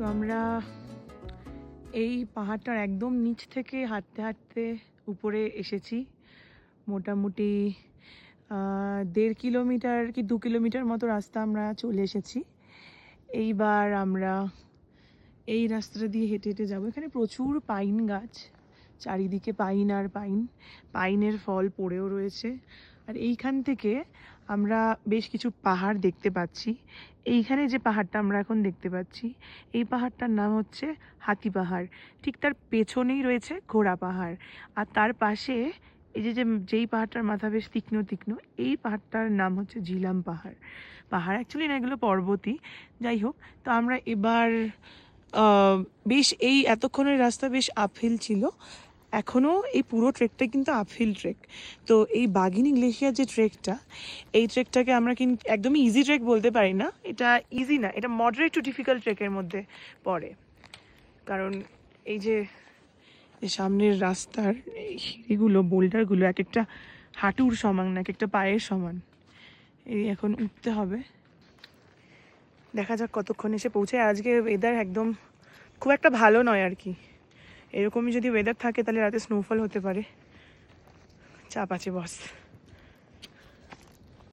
তো আমরা এই পাহাড়টার একদম নিচ থেকে হাঁটতে হাঁটতে উপরে এসেছি। মোটামুটি দেড় কিলোমিটার কি দু কিলোমিটার মতো রাস্তা আমরা চলে এসেছি। এইবার আমরা এই রাস্তাটা দিয়ে হেঁটে হেঁটে যাব। এখানে প্রচুর পাইন গাছ। চারিদিকে পাইন আর পাইন। পাইনের ফল পড়েও রয়েছে। আর এইখান থেকে আমরা বেশ কিছু পাহাড় দেখতে পাচ্ছি। এইখানে যে পাহাড়টা আমরা এখন দেখতে পাচ্ছি, এই পাহাড়টার নাম হচ্ছে হাতি পাহাড়। ঠিক তার পেছনেই রয়েছে ঘোড়া পাহাড়। আর তার পাশে এই যে যে, যেই পাহাড়টার মাথা বেশ তীক্ষ্ণ তীক্ষ্ণ, এই পাহাড়টার নাম হচ্ছে ঝিলাম পাহাড়। পাহাড় অ্যাকচুয়ালি না, এগুলো পর্বতই। যাই হোক, তো আমরা এবার বেশ এই এতক্ষণের রাস্তা বেশ আপহিল ছিল। এখনও এই পুরো ট্রেকটা কিন্তু আপহিল ট্রেক। তো এই বাঘিনী গ্লেশিয়ার যে ট্রেকটা, এই ট্রেকটাকে আমরা কিন্তু একদমই ইজি ট্রেক বলতে পারি না। এটা ইজি না, এটা মডারেট টু ডিফিকাল্ট ট্রেকের মধ্যে পড়ে। কারণ এই যে সামনের রাস্তার সিঁড়িগুলো, বোল্ডারগুলো এক একটা হাঁটুর সমান না, এক একটা পায়ের সমান। এই এখন উঠতে হবে। দেখা যাক কতক্ষণ এসে পৌঁছায়। আজকে ওয়েদার একদম খুব একটা ভালো নয় আর কি। এরকমই যদি ওয়েদার থাকে তাহলে রাতে স্নোফল হতে পারে। চাপ আছে বস